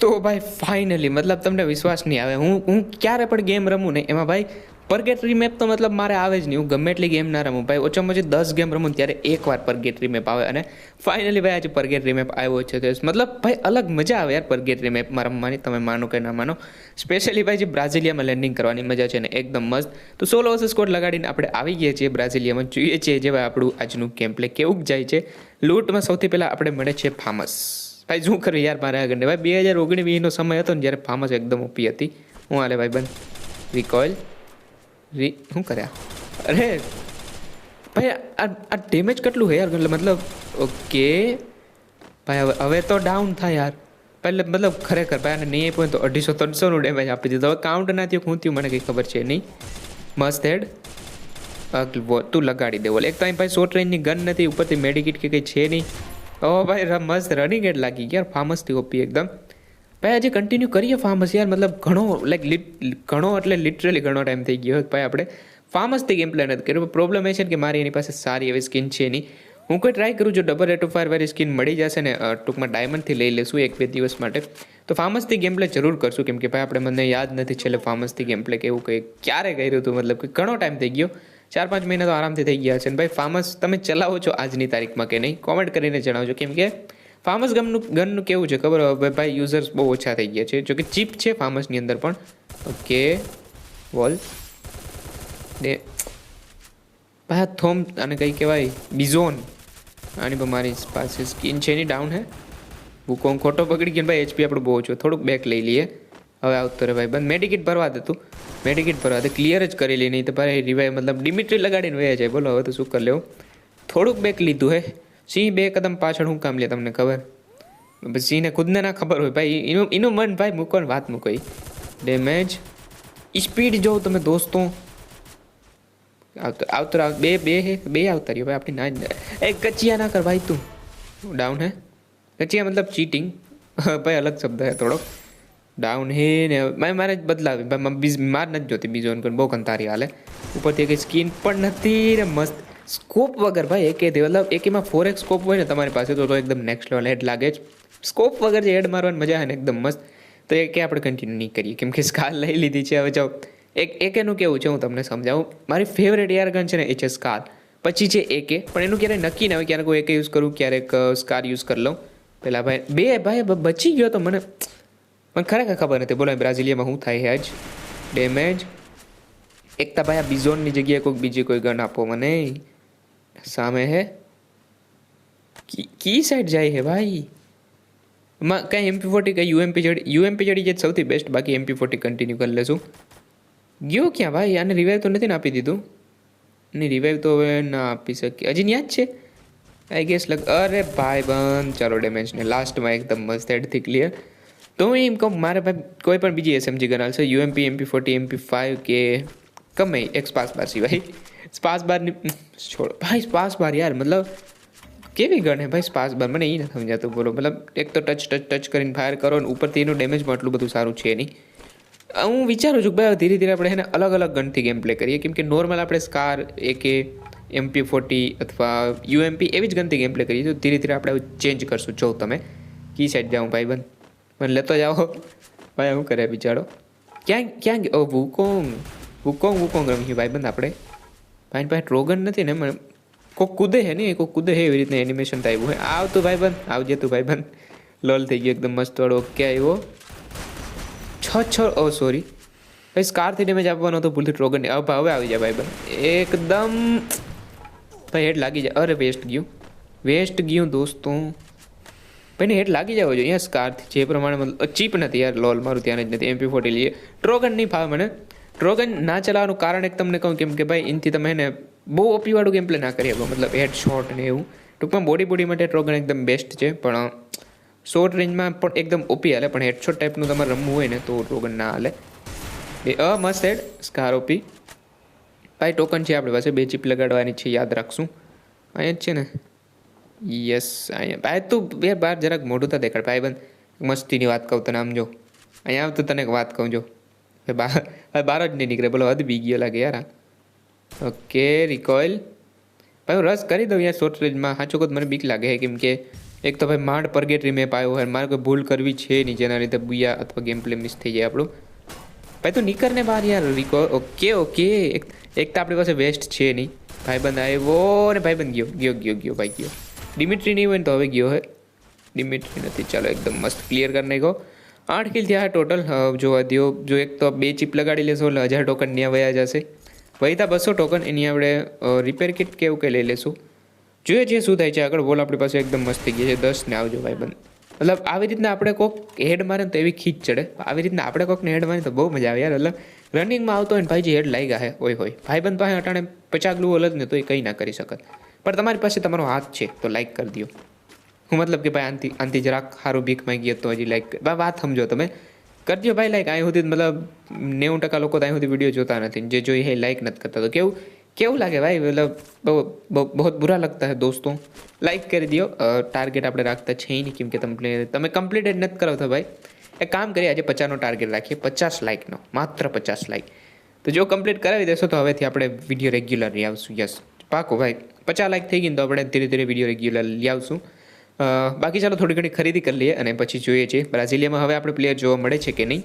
તો ભાઈ ફાઇનલી મતલબ તમને વિશ્વાસ નહીં આવે. હું હું ક્યારે પણ ગેમ રમું ને એમાં ભાઈ પરગેટરી મેપ તો મતલબ મારે આવે જ નહીં. હું ગમે એટલી ગેમ ના રમું. ભાઈ, ઓછામાં ઓછી દસ ગેમ રમું ત્યારે એકવાર પરગેટરી મેપ આવે. અને ફાઇનલી ભાઈ, આજે પરગેટરી મેપ આવ્યો છે. મતલબ ભાઈ, અલગ મજા આવે યાર પરગેટરી મેપમાં રમવાની. તમે માનો કે ના માનો. સ્પેશિયલી ભાઈ, જે બ્રાઝિલિયામાં લેન્ડિંગ કરવાની મજા છે ને, એકદમ મસ્ત. તો સોલો વર્ષ સ્કોડ લગાડીને આપણે આવી ગયા છીએ બ્રાઝિલિયામાં. જોઈએ છીએ જે ભાઈ આપણું આજનું ગેમ પ્લે કેવું જાય છે. લૂંટમાં સૌથી પહેલાં આપણે મળે છે ફામસ. ભાઈ, શું કરું યાર મારે આગળ ભાઈ, બે હજાર ઓગણીસ વીસનો સમય હતો ને જ્યારે ફામસ એકદમ ઓપી હતી. હું હાલે ભાઈ, બંધ. રિકોઇલ રી શું કર્યા? અરે, ભાઈ, આ ડેમેજ કેટલું છે યાર? મતલબ ઓકે ભાઈ, હવે હવે તો ડાઉન થાય યાર. પહેલે મતલબ ખરેખર, ભાઈ, આને નહીં આપ્યું તો અઢીસો ત્રણસોનું ડેમેજ આપી દીધું. હવે કાઉન્ટ ના થયું, હું થયું, મને કંઈ ખબર છે નહીં. મસ્ત હેડ. તું લગાડી દે બોલ. એક તો અહીં, ભાઈ શોર્ટ રેન્જની ગન નથી, ઉપરથી મેડિકિટ કે કંઈ છે નહીં. ઓ ભાઈ મસ્ત રનિંગ એડ લાગી યાર ફાર્મસથી ઓપી એકદમ. ભાઈ આજે કન્ટિન્યુ કરીએ ફાર્મસ યાર, મતલબ ઘણો લાઈક ઘણો એટલે લિટરલી ઘણો ટાઈમ થઈ ગયો ભાઈ આપણે. ફાર્મસથી ગેમ પ્લે નથી કર્યો પ્રોબ્લેમ એ છે કે મારી એની પાસે સારી એવી સ્કિન છે એની હું કોઈ ટ્રાય કરું છું ડબલ રેટ ઓફ ફાયર વાળી સ્કિન મળી જશે ને ટૂંકમાં ડાયમંડથી લઈ લેશું એક બે દિવસ માટે. તો ફાર્મસથી ગેમ પ્લે જરૂર કરશું, કેમ કે ભાઈ આપણે મને યાદ નથી છેલ્લે ફાર્મસથી ગેમ પ્લે કેવું કંઈ ક્યારે કર્યું હતું, મતલબ કે ઘણો ટાઈમ થઈ ગયો. ચાર પાંચ મહિના તો આરામથી થઈ ગયા છે અને ભાઈ ફાર્મસ તમે ચલાવો છો આજની તારીખમાં કે નહીં? કોમેન્ટ કરીને જણાવજો. કેમ કે ફાર્મસ ગનનું ગનનું કેવું છે ખબર? હવે ભાઈ યુઝર્સ બહુ ઓછા થઈ ગયા છે. જો કે ચીપ છે ફાર્મસની અંદર પણ. ઓકે. વોલ. ડે ભાઈ આ થોમ અને કંઈ કહેવાય, બિઝોન. આની મારી પાસે સ્કિન છે. એની ડાઉન હે. ભૂકોંગ ખોટો પકડી ગયો ભાઈ એચપી આપણો બહુ ઓછો. થોડુંક બેક લઈ લઈએ. હવે આવતો રે ભાઈ. બંધ. મેડિકિટ ભરવા દે તું. મેડિકિટ ભરવા દે. ક્લિયર જ કરી લે નહીં તો ભાઈ રિવાઈવ મતલબ ડિમિટ્રી લગાડીને વયા જાય. બોલો, હવે તો શું કરી લેવું? થોડુંક બેક લીધું હે. સિંહ બે કદમ પાછળ હું કામ લે, તમને ખબર? બસ સિંહને ખુદને ના ખબર હોય. ભાઈ, એનું એનું મન ભાઈ મૂકો ને વાત મૂકો. ડેમેજ સ્પીડ જોઉં તમે દોસ્તો. આવતો આવતો આવ બે બે હે. બે આવતા રહ્યો. ભાઈ, આપણી ના જ એ કચિયા ના કર ભાઈ તું. ડાઉન હે. કચિયા મતલબ ચીટિંગ ભાઈ, અલગ શબ્દ હે થોડો ડાઉન હે ને, મારે મારે જ બદલાવી. બીજ માર નથી જોતી બીજો પણ બહુ કંતારી હાલે. ઉપરથી કંઈ સ્કીન પણ નથી ને મસ્ત. સ્કોપ વગર ભાઈ એકે મતલબ એકેમાં ફોર એક સ્કોપ હોય ને તમારી પાસે તો એકદમ નેક્સ્ટ લેવલ હેડ લાગે જ. સ્કોપ વગર જે હેડ મારવાની મજા આવે ને એકદમ મસ્ત. તો એ કે આપણે કન્ટિન્યુ નહીં કરીએ. કેમ કે સ્કાર લઈ લીધી છે. હવે જાઓ. એક એકેનું કેવું છે, હું તમને સમજાવું. મારી ફેવરેટ એરગન છે ને એ છે સ્કાર પછી છે એકે પણ એનું ક્યારેય નક્કી ના હોય ક્યારેક હું એકે યુઝ કરું, ક્યારેક સ્કાર યુઝ કરી લઉં. પેલા ભાઈ બે ભાઈ બચી ગયો તો મને મને ખરેખર ખબર નથી. બોલો બ્રાઝિલિયામાં શું થાય આજ? ડેમેજ એકતા ભાઈ આ બિઝોનની જગ્યાએ કોઈક બીજી કોઈ ગન આપો મને. સામે હે? કી સાઈડ જાય હે ભાઈ? માં કાંઈ એમપી ફોર્ટી કઈ યુએમપી ચડી યુએમપી ચડી જાય સૌથી બેસ્ટ બાકી એમપી ફોર્ટી કન્ટિન્યુ કરી લેશું. ગયો ક્યાં ભાઈ? આને રિવાઈવ તો નથી ને આપી દીધું? નહીં રિવાઈવ તો હવે ના આપી શકીએ. હજી ન્યા જ છે? આઈ ગેસ લગ અરે ભાઈ બંધ. ચાલો ડેમેજ ને લાસ્ટમાં એકદમ મસ્ત હેડથી ક્લિયર તો હું એમ કહું, મારે ભાઈ કોઈ પણ બીજી એસએમજી ગન છે UMP MP forty MP five કે ગમે એક સ્પાસ બાર સિવાય. સ્પાસ બારની છોડ. ભાઈ સ્પાસ બાર યાર, મતલબ કેવી ગણ ભાઈ સ્પાસ બાર મને એ નથી સમજાતું બોલો. મતલબ એક તો ટચ ટચ ટચ કરીને ફાયર કરો ને ઉપરથી એનું ડેમેજ પણ એટલું બધું સારું છે નહીં. હું વિચારું છું કે ભાઈ, ધીરે ધીરે આપણે એને અલગ અલગ ગનથી ગેમ પ્લે કરીએ. કેમ કે નોર્મલ આપણે સ્કાર એકે એમપી ફોર્ટી અથવા યુએમપી એવી જ ગનથી ગેમ પ્લે કરીએ તો ધીરે ધીરે આપણે ચેન્જ કરશું. જો તમે, કી સાઈડ જાઉં ભાઈ બંધ. મને લેતો જાઓ ભાઈ શું કરે બિચારો ક્યાં ક્યાં ગયો? ઓ વુકોંગ વુકોંગ વુકોંગ રમ્યું ભાઈ બંધ આપણે ભાઈ પાસે ટ્રોગન નથી ને મને કોક કૂદે હે ને કોક કૂદે હે એવી રીતના એનિમેશન થાય હે આવતું ભાઈ બંધ આવજે તું ભાઈ બંધ લોલ થઈ ગયો એકદમ મસ્ત વાળો ઓકે આવ્યો છ છ ઓ સોરી ભાઈ સ્કારથી ડેમેજ આપવાનો હતો ભૂલથી ટ્રોગન હવે હવે આવી જાય ભાઈ બંધ એકદમ ભાઈ હેડ લાગી જાય અરે વેસ્ટ ગયું વેસ્ટ ગયું દોસ્તો ભાઈને હેડ લાગી જવો જોઈએ. અહીંયા સ્કારથી જે પ્રમાણે મતલબ ચીપ નથી યાર લોલ મારું ત્યાં જ નથી. એમપી ફોર્ટી લઈએ. ટ્રોગન નહીં ફાવે મને. ટ્રોગન ના ચલાવવાનું કારણ એક તમને કહું કેમ કે ભાઈ, એનથી તમે એને બહુ ઓપીવાળું ગેમ પ્લે ના કરી શકો. મતલબ હેડ શોટ ને એવું. ટૂંકમાં બોડી બોડી માટે ટ્રોગન એકદમ બેસ્ટ છે, પણ શોર્ટ રેન્જમાં પણ એકદમ ઓપી હાલે. પણ હેડશોટ ટાઈપનું તમારે રમવું હોય ને તો ટ્રોગન ના હાલે. એ, અ, મસ્ત હેડ સ્કાર ઓપી ભાઈ ટોકન છે આપણી પાસે. બે ચીપ લગાડવાની છે, યાદ રાખશું. અહીંયા જ છે ને. યસ અહીંયા ભાઈ તું બે બાર જરાક મોઢું તો દેખાડ. ભાઈ બંધ, મસ્તીની વાત કહું તને, આમ જો. અહીંયા આવ તો તને વાત કહું, જો. બહાર બાર જ નહીં નીકળે, બોલો, હદ બી ગયો લાગે યાર ઓકે રિકોઇલ ભાઈ હું રસ કરી દઉં યાર શોર્ટ રેન્જમાં સાચું કહું મને બીક લાગે છે, કેમ કે એક તો ભાઈ માંડ પરગેટરી મેપ આવ્યો હોય, મારે કોઈ ભૂલ કરવી છે નહીં, જેના લીધે બુયા અથવા ગેમ પ્લે મિસ થઈ જાય આપણું. ભાઈ તું નીકળ ને બહાર યાર રિકો ઓકે ઓકે. એક એક તો આપણી પાસે વેસ્ટ છે નહીં. ભાઈબંધ આવ્યો ને ભાઈબંધ ગયો ગયો ગયો ગયો, ભાઈ ગયો. ડિમિટ્રી નહીં હોય તો હવે ગયો હે. ડિમિટ્રી નથી. ચાલો એકદમ મસ્ત ક્લિયર કરી નાખો આઠ કિલ થયા ટોટલ જોવા દો જો એક તો બે ચીપ લગાડી લેશો એટલે હજાર ટોકન ત્યાં વયા જશે. વહીતા બસો ટોકન એની આપણે રિપેર કિટ કે એવું કંઈ લઈ લેશું. જોઈએ છીએ શું થાય છે આગળ. બોલ, આપણી પાસે એકદમ મસ્ત થઈ ગઈ છે. દસ ને આવજો ભાઈ બંધ. મતલબ આવી રીતના આપણે કોક હેડ મારે તો એવી ખીચ ચડે. આવી રીતના આપણે કોકને હેડ મારે તો બહુ મજા આવે યાર. મતલબ રનિંગમાં આવતો હોય ને ભાઈ જે હેડ લાગ્યા હે. હોય હોય ભાઈ બંધ પાસે અટાણે પચાગલું ગ્લુ અલગ ને તો એ કંઈ ના કરી શકે. પણ તમારી પાસે તમારો હાથ છે, તો લાઈક કરી દો હું મતલબ કે ભાઈ આનથી આનથી જરાક સારું ભીખ માંગી તો હજી લાઈક વાત સમજો તમે. કરજો ભાઈ લાઈક અહીં સુધી મતલબ નેવું ટકા લોકો તો અહીં સુધી વીડિયો જોતા નથી. જે જોઈએ એ લાઈક નથી કરતા. તો કેવું કેવું લાગે ભાઈ? મતલબ બહુ બુરા લગતા હે દોસ્તો. લાઈક કરી દો ટાર્ગેટ આપણે રાખતા છે નહીં કેમ કે તમને તમે કમ્પ્લીટ જ નથી કરાવતા ભાઈ. એક કામ કરીએ, આજે પચાસનો ટાર્ગેટ રાખીએ. પચાસ લાઈકનો માત્ર પચાસ લાઈક તો જો કમ્પ્લીટ કરાવી દેશો તો હવેથી આપણે વીડિયો રેગ્યુલર આવશું. યસ પાકો. ભાઈ, પચાસ લાઈક થઈ ગઈ તો આપણે ધીરે ધીરે વીડિયો રેગ્યુલર લઈ આવશું બાકી ચાલો થોડી ઘણી ખરીદી કરી લઈએ અને પછી જોઈએ છીએ બ્રાઝિલિયામાં હવે આપણે પ્લેયર જોવા મળે છે કે નહીં.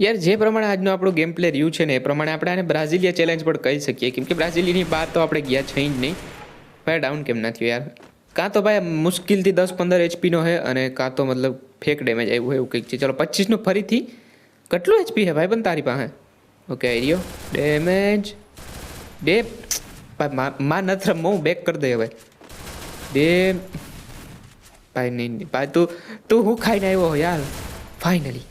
યાર, જે પ્રમાણે આજનો આપણો ગેમ પ્લે રહ્યું છે ને, એ પ્રમાણે આપણે આને બ્રાઝિલિયા ચેલેન્જ પણ કહી શકીએ. કેમ કે બ્રાઝિલિયાની બહાર તો આપણે ગયા છે જ નહીં. ભાઈ ડાઉન કેમ ના થયું યાર? કાં તો ભાઈ, મુશ્કેલથી દસ પંદર એચપીનો છે અને કાં તો મતલબ ફેક ડેમેજ આવ્યું એવું કંઈક છે. ચલો, પચીસનું ફરીથી. કેટલું એચપી છે ભાઈ પણ તારી પાસે? ઓકે આઈડિયો ડેમેજ ડે ભાઈ, મા નથી રમવું હું બેક કરી દે હવે. બે, ભાઈ, નહીં નહીં, ભાઈ, તું તું હું ખાઈને આવ્યો યાર. ફાઇનલી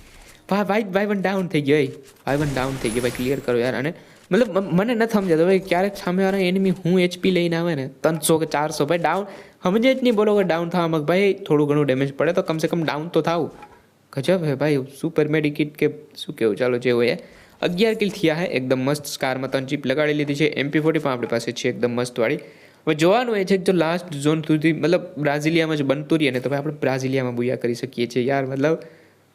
ભાઈ ભાઈ ભાઈ વન ડાઉન થઈ ગયો ભાઈ વન ડાઉન થઈ ગયો, ભાઈ ક્લિયર કરો યાર. અને મતલબ મને નથી સમજાતો ભાઈ, ક્યારેક સામેવાળા એનિમી હું એચપી લઈને આવે ને, ત્રણસો કે ચારસો, ભાઈ ડાઉન સમજે જ નહીં, બોલો, કે ડાઉન થવા થવામાં ભાઈ, થોડું ઘણું ડેમેજ પડે, તો કમસે કમ ડાઉન તો થાવ. ગજબ હે ભાઈ સુપર મેડિકિટ કે શું કેવું, ચાલો, જે હોય. અગિયાર કિલ થયા હે, એકદમ મસ્ત સ્કારમાં ત્રણ ચીપ લગાડી લીધી છે. એમપી ફોર્ટી પણ આપણી પાસે છે, એકદમ મસ્ત વાળી. હવે જોવાનું એ છે કે જો લાસ્ટ ઝોન સુધી, મતલબ બ્રાઝિલિયામાં જ બનતું રહીએ ને તો આપણે બ્રાઝિલિયામાં બુયા કરી શકીએ છીએ. યાર, મતલબ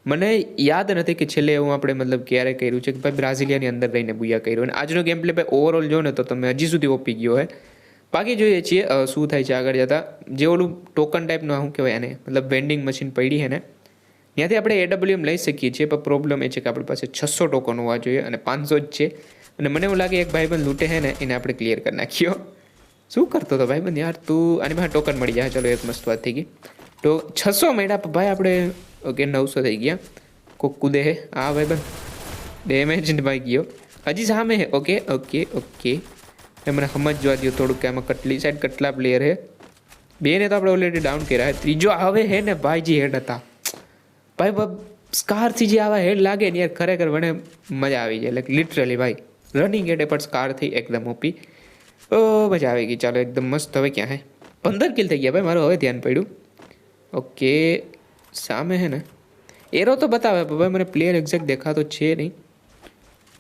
મને યાદ નથી કે છેલ્લે એવું આપણે મતલબ ક્યારે કર્યું છે કે ભાઈ બ્રાઝિલિયાની અંદર રહીને બુયા કર્યું. અને આજનો ગેમ પ્લે ભાઈ ઓવરઓલ જો ને તો તમે હજી સુધી ઓપી ગયો હોય બાકી જોઈએ છીએ શું થાય છે આગળ જતાં. જે ઓલું ટોકન ટાઈપનું શું કહેવાય એને મતલબ વેન્ડિંગ મશીન પડી હે ને. ત્યાંથી આપણે એડબ્લ્યુએમ લઈ શકીએ છીએ. પણ પ્રોબ્લેમ એ છે કે આપણી પાસે છસો ટોકન હોવા જોઈએ અને પાંચસો જ છે. અને મને એવું લાગે એક ભાઈબંધ લૂંટે છે ને, એને આપણે ક્લિયર કરી નાખ્યો શું કરતો હતો ભાઈબંધ યાર? તું આની પાસે ટોકન મળી જાય. ચલો, એક મસ્ત વાત થઈ ગઈ. તો છસો મળ્યા ભાઈ આપણે, ઓકે, નવસો થઈ ગયા. કોક કૂદે હે હા ભાઈબંધ. ડેમેજ ભાઈ ગયો. હજી સામે હે ઓકે ઓકે ઓકે. મને સમજવા દો થોડુંક કે આમાં કટલી સાઈડ કેટલા પ્લેયર હે બેને તો આપણે ઓલરેડી ડાઉન કર્યા હે ત્રીજો હવે હે ને, ભાઈજી હેડ હતા. ભાઈ બાપ સ્કારથી જે આવા હેડ લાગે ને યાર, ખરેખર મને મજા આવી જાય. લાઈક લિટરલી ભાઈ રનિંગ હેડે પણ સ્કારથી એકદમ ઓપી ઓ, મજા આવી ગઈ. ચાલો, એકદમ મસ્ત. હવે ક્યાં હે? પંદર કિલ થઈ ગયા ભાઈ, મારું હવે ધ્યાન પડ્યું. ઓકે સામે હે ને? એરો તો બતાવે ભાઈ, મને પ્લેયર એક્ઝેક્ટ દેખાતો છે નહીં.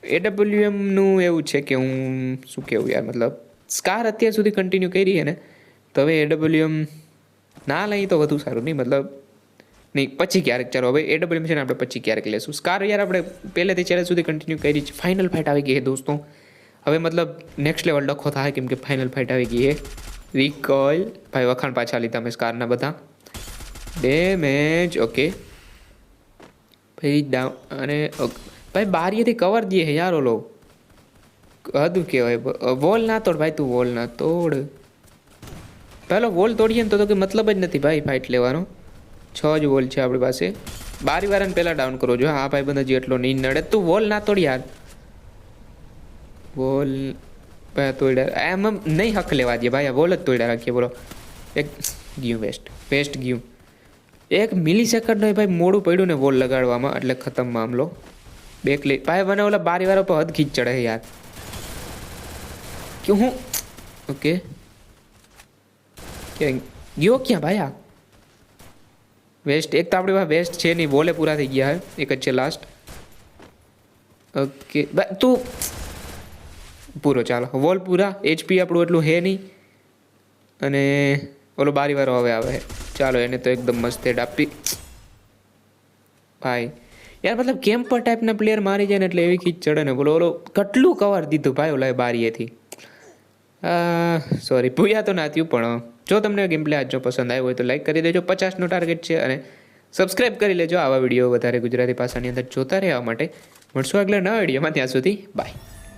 એડબ્લ્યુએમનું એવું છે કે હું શું કહેવું યાર, મતલબ સ્કાર અત્યાર સુધી કન્ટિન્યુ કરી હે ને, તો હવે એડબ્લ્યુએમ ના લઈ તો વધુ સારું નહીં, મતલબ નહીં, પછી ક્યારેક ચાલો. હવે એ છે ને આપણે પછી ક્યારેક લેશું. સ્કાર યાર આપણે પહેલેથી છેલ્લે સુધી કન્ટિન્યુ કરી છે ફાઇનલ ફાઇટ આવી ગઈ છે દોસ્તો. હવે મતલબ નેક્સ્ટ લેવલ ડખો થાય કેમ કે ફાઇનલ ફાઇટ આવી ગઈ છે. રિકોઇલ ભાઈ, વખાણ પાછા લીધા મેં સ્કારના બધા. ડેમેજ ઓકે ભાઈ ડાઉન અને ભાઈ, બારીએથી કવર દે યાર ઓલો. હદું કહેવાય. વોલ ના તોડ, ભાઈ, તું વોલ ના તોડ. પહેલો વોલ તોડીએ ને તો કે મતલબ જ નથી ભાઈ ફાઇટ લેવાનો. છ જ વોલ છે આપણી પાસે. બારી વાળાને પહેલાં ડાઉન કરો. જો હા, ભાઈ બધા જેટલો નહીં નડે. તું વોલ ના તોડ યાર. વોલ તોડ્યા. એમ એમ નહીં હક લેવા દે ભાઈ. આ વોલ જ તોડ્યા રાખીએ, બોલો. એક ગયું વેસ્ટ વેસ્ટ ગયું. એક મિલી સેકન્ડનો ભાઈ મોડું પડ્યું ને વોલ લગાડવામાં. એટલે ખતમ મામલો. બે લે. ભાઈ મને ઓલા બારી વાળા પર હદ ખીચ ચડે યાર. કે હું ઓકે ક્યાં ગયો ક્યાં ભાઈ આ? વેસ્ટ એક તો આપણી પાસે વેસ્ટ છે નહીં બોલે પૂરા થઈ ગયા હે એક જ છે લાસ્ટ ઓકે તું પૂરો ચાલો વોલ પૂરા એચપી આપણું એટલું હે નહીં અને ઓલો બારી વારો હવે આવે। ચાલો, એને તો એકદમ મસ્ત હેડ આપી. ભાઈ, યાર, મતલબ કેમ્પર ટાઈપના પ્લેયર મારી જાય ને એટલે એવી ખીચ ચડે ને. બોલો, ઓલો કેટલું કવર દીધું ભાઈ ઓલા બારીએથી. સોરી ભૂયા તો ના થયું પણ જો તમને ગેમ પ્લે આજનો પસંદ આવ્યો હોય તો લાઈક કરી દેજો, પચાસનો ટાર્ગેટ છે અને સબસ્ક્રાઇબ કરી લેજો. આવા વીડિયો વધારે ગુજરાતી ભાષાની અંદર જોતા રહેવા માટે. મળશું આગલા નવા વિડીયોમાં ત્યાં સુધી બાય